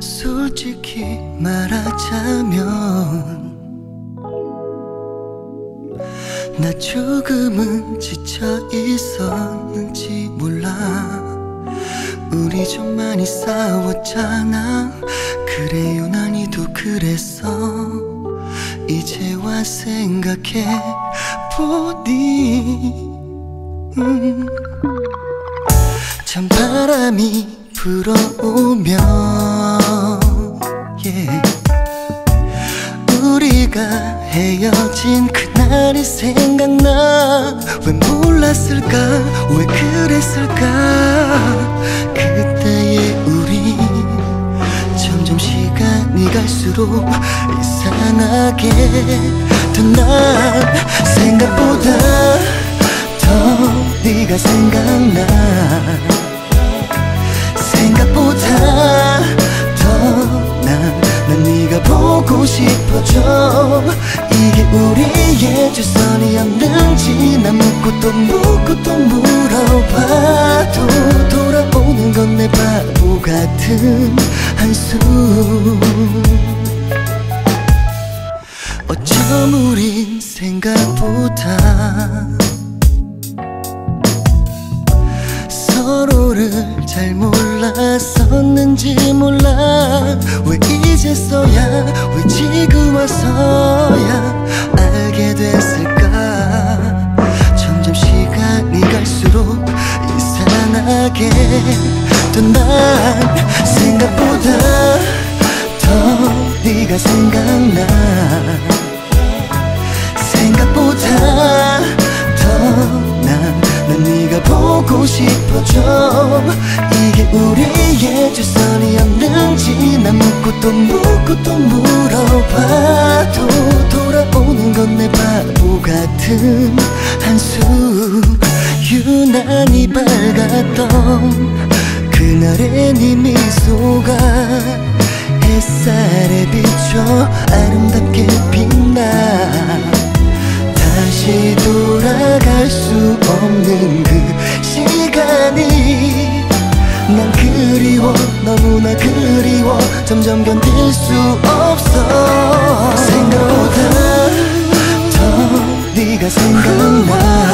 솔직히 말하자면 나 조금은 지쳐 있었는지 몰라. 우리 좀 많이 싸웠잖아. 그래 요 난이도 그랬어. 이제 와 생각해 보니. 음, 참 바람이 불어오면 우리가 헤어진 그날이 생각나. 왜 몰랐을까? 왜 그랬을까? 그때의 우리 점점 시간이 갈수록 이상하게 더난 생각보다 더 네가 생각나 우리의 최선이었는지 난 묻고 또 묻고 또 물어봐도 돌아오는 건 내 바보 같은 한숨. 어쩜 우린 생각보다 서로를 잘 몰랐었는지 몰라. 왜 이제서야 왜 지금 와서야 또난 생각보다 더 네가 생각나. 생각보다 더난 난 네가 보고 싶어져. 이게 우리의 최선이었는지 난 묻고 또 묻고 또 물어봐도 돌아오는 건 내 바보 같은 한숨 유난히 밝았던 그날의 네 미소가 햇살에 비춰 아름답게 빛나. 다시 돌아갈 수 없는 그 시간이 난 그리워 너무나 그리워. 점점 견딜 수 없어. 생각보다 더 네가 생각나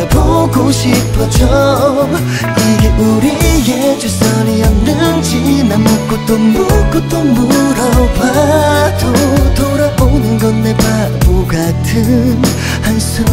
네가 보고 싶어져. 이게 우리의 최선이었는지 난 묻고 또 묻고 또 물어봐도 돌아오는 건 내 바보 같은 한숨